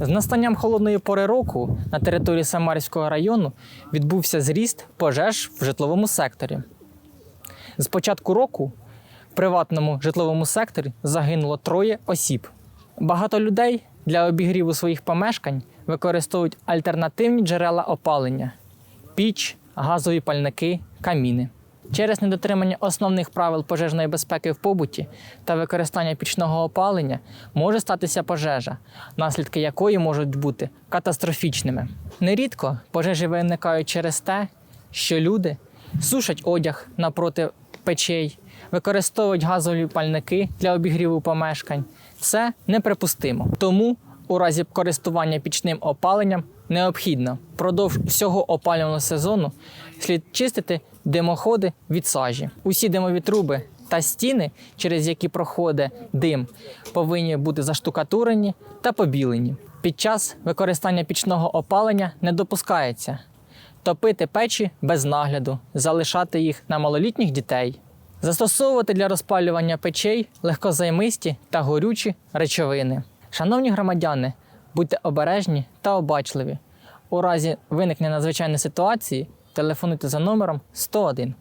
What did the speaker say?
З настанням холодної пори року на території Самарського району відбувся зріст пожеж в житловому секторі. З початку року в приватному житловому секторі загинуло троє осіб. Багато людей для обігріву своїх помешкань використовують альтернативні джерела опалення: піч, газові пальники, каміни. Через недотримання основних правил пожежної безпеки в побуті та використання пічного опалення може статися пожежа, наслідки якої можуть бути катастрофічними. Нерідко пожежі виникають через те, що люди сушать одяг напроти печей, використовують газові пальники для обігріву помешкань. Це неприпустимо. Тому у разі користування пічним опаленням необхідно впродовж всього опалювального сезону слід чистити димоходи від сажі. Усі димові труби та стіни, через які проходить дим, повинні бути заштукатурені та побілені. Під час використання пічного опалення не допускається топити печі без нагляду, залишати їх на малолітніх дітей, застосовувати для розпалювання печей легкозаймисті та горючі речовини. Шановні громадяни, будьте обережні та обачливі. У разі виникнення надзвичайної ситуації телефонуйте за номером 101.